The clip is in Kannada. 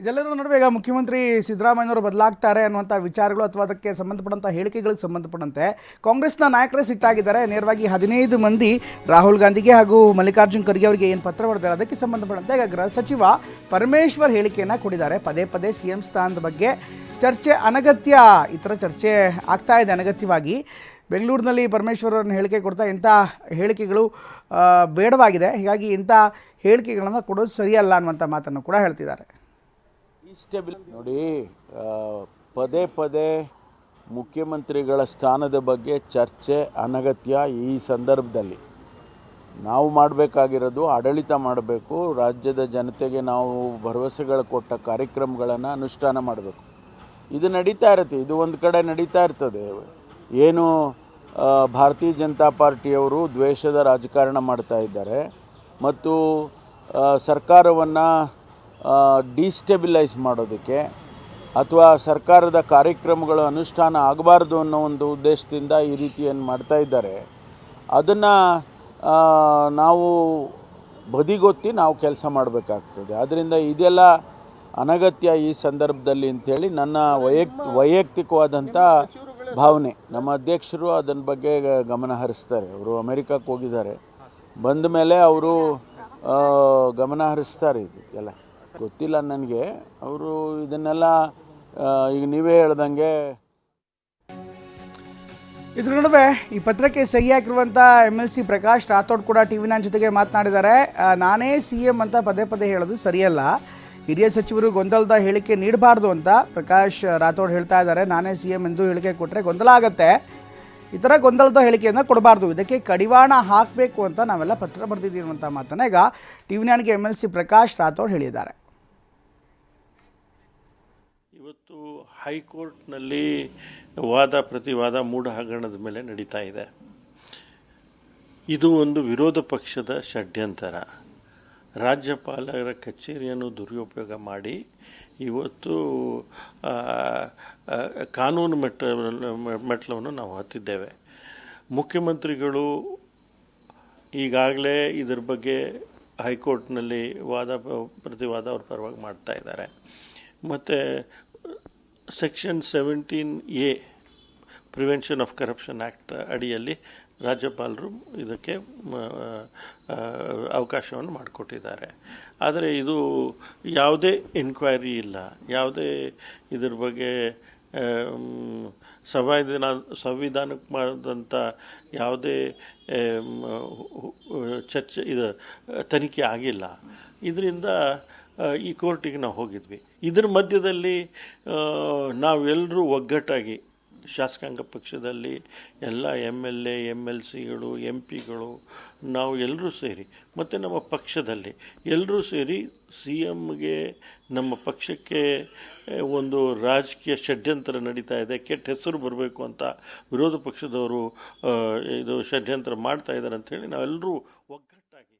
ಇದೆಲ್ಲದರ ನಡುವೆ ಈಗ ಮುಖ್ಯಮಂತ್ರಿ ಸಿದ್ದರಾಮಯ್ಯನವರು ಬದಲಾಗ್ತಾರೆ ಅನ್ನುವಂಥ ವಿಚಾರಗಳು ಅಥವಾ ಅದಕ್ಕೆ ಸಂಬಂಧಪಟ್ಟಂಥ ಹೇಳಿಕೆಗಳಿಗೆ ಸಂಬಂಧಪಟ್ಟಂತೆ ಕಾಂಗ್ರೆಸ್ನ ನಾಯಕರೇ ಸಿಟ್ಟಾಗಿದ್ದಾರೆ. ನೇರವಾಗಿ ಹದಿನೈದು ಮಂದಿ ರಾಹುಲ್ ಗಾಂಧಿಗೆ ಹಾಗೂ ಮಲ್ಲಿಕಾರ್ಜುನ್ ಖರ್ಗೆ ಅವರಿಗೆ ಏನು ಪತ್ರ ಬರೆದಿದ್ದಾರೆ, ಅದಕ್ಕೆ ಸಂಬಂಧಪಟ್ಟಂತೆ ಈಗ ಗೃಹ ಸಚಿವ ಪರಮೇಶ್ವರ್ ಹೇಳಿಕೆಯನ್ನು ಕೊಟ್ಟಿದ್ದಾರೆ ಪದೇ ಪದೇ ಸಿ ಎಂ ಸ್ಥಾನದ ಬಗ್ಗೆ ಚರ್ಚೆ ಅನಗತ್ಯ, ಈ ಥರ ಚರ್ಚೆ ಆಗ್ತಾ ಇದೆ ಅನಗತ್ಯವಾಗಿ. ಬೆಂಗಳೂರಿನಲ್ಲಿ ಪರಮೇಶ್ವರ್ ಅವರನ್ನು ಹೇಳಿಕೆ ಕೊಡ್ತಾ ಇಂಥ ಹೇಳಿಕೆಗಳು ಬೇಡವಾಗಿದೆ. ಹೀಗಾಗಿ ಇಂಥ ಹೇಳಿಕೆಗಳನ್ನು ಕೊಡೋದು ಸರಿಯಲ್ಲ ಅನ್ನುವಂಥ ಮಾತನ್ನು ಕೂಡ ಹೇಳ್ತಿದ್ದಾರೆ. ಈ ನೋಡಿ ಪದೇ ಪದೇ ಮುಖ್ಯಮಂತ್ರಿಗಳ ಸ್ಥಾನದ ಬಗ್ಗೆ ಚರ್ಚೆ ಅನಗತ್ಯ ಈ ಸಂದರ್ಭದಲ್ಲಿ. ನಾವು ಮಾಡಬೇಕಾಗಿರೋದು ಆಡಳಿತ ಮಾಡಬೇಕು, ರಾಜ್ಯದ ಜನತೆಗೆ ನಾವು ಭರವಸೆಗಳು ಕೊಟ್ಟ ಕಾರ್ಯಕ್ರಮಗಳನ್ನು ಅನುಷ್ಠಾನ ಮಾಡಬೇಕು. ಇದು ನಡೀತಾ ಇರುತ್ತೆ, ಇದು ಒಂದು ಕಡೆ ನಡೀತಾ ಇರ್ತದೆ. ಏನು ಭಾರತೀಯ ಜನತಾ ಪಾರ್ಟಿಯವರು ದ್ವೇಷದ ರಾಜಕಾರಣ ಮಾಡ್ತಾ ಇದ್ದಾರೆ. ಮತ್ತು ಸರ್ಕಾರವನ್ನು ಡಿಸ್ಟೆಬಿಲೈಸ್ ಮಾಡೋದಕ್ಕೆ ಅಥವಾ ಸರ್ಕಾರದ ಕಾರ್ಯಕ್ರಮಗಳು ಅನುಷ್ಠಾನ ಆಗಬಾರ್ದು ಅನ್ನೋ ಒಂದು ಉದ್ದೇಶದಿಂದ ಈ ರೀತಿಯನ್ನು ಮಾಡ್ತಾ ಇದ್ದಾರೆ ಅದನ್ನು ನಾವು ಬದಿಗೊತ್ತಿ ನಾವು ಕೆಲಸ ಮಾಡಬೇಕಾಗ್ತದೆ. ಆದ್ದರಿಂದ ಇದೆಲ್ಲ ಅನಗತ್ಯ ಈ ಸಂದರ್ಭದಲ್ಲಿ ಅಂಥೇಳಿ ನನ್ನ ವೈಯಕ್ತ ವೈಯಕ್ತಿಕವಾದಂಥ ಭಾವನೆ. ನಮ್ಮ ಅಧ್ಯಕ್ಷರು ಅದನ್ನ ಬಗ್ಗೆ ಗಮನ ಹರಿಸ್ತಾರೆ. ಅವರು ಅಮೆರಿಕಕ್ಕೆ ಹೋಗಿದ್ದಾರೆ. ಬಂದ ಮೇಲೆ ಅವರು ಗಮನ ಹರಿಸ್ತಾರೆ ಇದಕ್ಕೆಲ್ಲ. ಗೊತ್ತಿಲ್ಲ ನನಗೆ. ಅವರು ಇದನ್ನೆಲ್ಲ ಈಗ ನೀವೇ ಹೇಳ್ದಂಗೆ. ಇದ್ರ ನಡುವೆ ಈ ಪತ್ರಕ್ಕೆ ಸಹಿ ಹಾಕಿರುವಂಥ M L C Prakash Rathod ಕೂಡ ಟಿ ವಿ ನೈನ್ ಜೊತೆಗೆ ಮಾತನಾಡಿದ್ದಾರೆ. ನಾನೇ ಸಿ ಎಂ ಅಂತ ಪದೇ ಪದೇ ಹೇಳೋದು ಸರಿಯಲ್ಲ. ಹಿರಿಯ ಸಚಿವರು ಗೊಂದಲದ ಹೇಳಿಕೆ ನೀಡಬಾರ್ದು ಅಂತ ಪ್ರಕಾಶ್ ರಾಥೋಡ್ ಹೇಳ್ತಾ ಇದ್ದಾರೆ. ನಾನೇ ಸಿ ಎಂ ಎಂದು ಹೇಳಿಕೆ ಕೊಟ್ಟರೆ ಗೊಂದಲ ಆಗತ್ತೆ. ಈ ಥರ ಗೊಂದಲದ ಹೇಳಿಕೆಯನ್ನು ಕೊಡಬಾರ್ದು. ಇದಕ್ಕೆ ಕಡಿವಾಣ ಹಾಕಬೇಕು ಅಂತ ನಾವೆಲ್ಲ ಪತ್ರ ಬರೆದಿದ್ದೀವಿ ಅಂತ ಮಾತನ್ನ ಈಗ T V ನೈನ್ಗೆ M L C Prakash Rathod ಹೇಳಿದ್ದಾರೆ. ಇವತ್ತು ಹೈಕೋರ್ಟ್ನಲ್ಲಿ ವಾದ ಪ್ರತಿವಾದ ಮೂಢ ಹಗರಣದ ಮೇಲೆ ನಡೀತಾ ಇದೆ. ಇದು ಒಂದು ವಿರೋಧ ಪಕ್ಷದ ಷಡ್ಯಂತರ. ರಾಜ್ಯಪಾಲರ ಕಚೇರಿಯನ್ನು ದುರುಪಯೋಗ ಮಾಡಿ ಇವತ್ತು ಕಾನೂನು ಮೆಟ್ಟ ಮೆಟ್ಲವನ್ನು ನಾವು ಹತ್ತಿದ್ದೇವೆ. ಮುಖ್ಯಮಂತ್ರಿಗಳು ಈಗಾಗಲೇ ಇದರ ಬಗ್ಗೆ ಹೈಕೋರ್ಟ್ನಲ್ಲಿ ವಾದ ಪ್ರತಿವಾದ ಅವ್ರ ಪರವಾಗಿ ಮಾಡ್ತಾ ಇದ್ದಾರೆ. ಮತ್ತು section seventeen A, prevention of corruption act ಅಡಿಯಲ್ಲಿ ರಾಜ್ಯಪಾಲರು ಇದಕ್ಕೆ ಅವಕಾಶವನ್ನು ಮಾಡಿಕೊಟ್ಟಿದ್ದಾರೆ. ಆದರೆ ಇದು ಯಾವುದೇ ಎನ್ಕ್ವೈರಿ ಇಲ್ಲ. ಯಾವುದೇ ಇದ್ರ ಬಗ್ಗೆ ಸಂವಿಧಾನ ಮಾಡಿದಂಥ ಯಾವುದೇ ಚರ್ಚೆ, ಇದು, ತನಿಖೆ ಆಗಿಲ್ಲ. ಇದರಿಂದ ಈ ಕೋರ್ಟಿಗೆ ನಾವು ಹೋಗಿದ್ವಿ. ಇದರ ಮಧ್ಯದಲ್ಲಿ ನಾವೆಲ್ಲರೂ ಒಗ್ಗಟ್ಟಾಗಿ, ಶಾಸಕಾಂಗ ಪಕ್ಷದಲ್ಲಿ ಎಲ್ಲ M L A M L ಸಿಗಳು M ಪಿಗಳು, ನಾವು ಎಲ್ಲರೂ ಸೇರಿ, ಮತ್ತು ನಮ್ಮ ಪಕ್ಷದಲ್ಲಿ ಎಲ್ಲರೂ ಸೇರಿ ಸಿ ಎಮ್ಗೆ ನಮ್ಮ ಪಕ್ಷಕ್ಕೆ ಒಂದು ರಾಜಕೀಯ ಷಡ್ಯಂತ್ರ ನಡೀತಾ ಇದೆ, ಕೆಟ್ಟ ಹೆಸರು ಬರಬೇಕು ಅಂತ ವಿರೋಧ ಪಕ್ಷದವರು ಇದು ಷಡ್ಯಂತ್ರ ಮಾಡ್ತಾ ಇದ್ದಾರೆ ಅಂಥೇಳಿ ನಾವೆಲ್ಲರೂ ಒಗ್ಗಟ್ಟು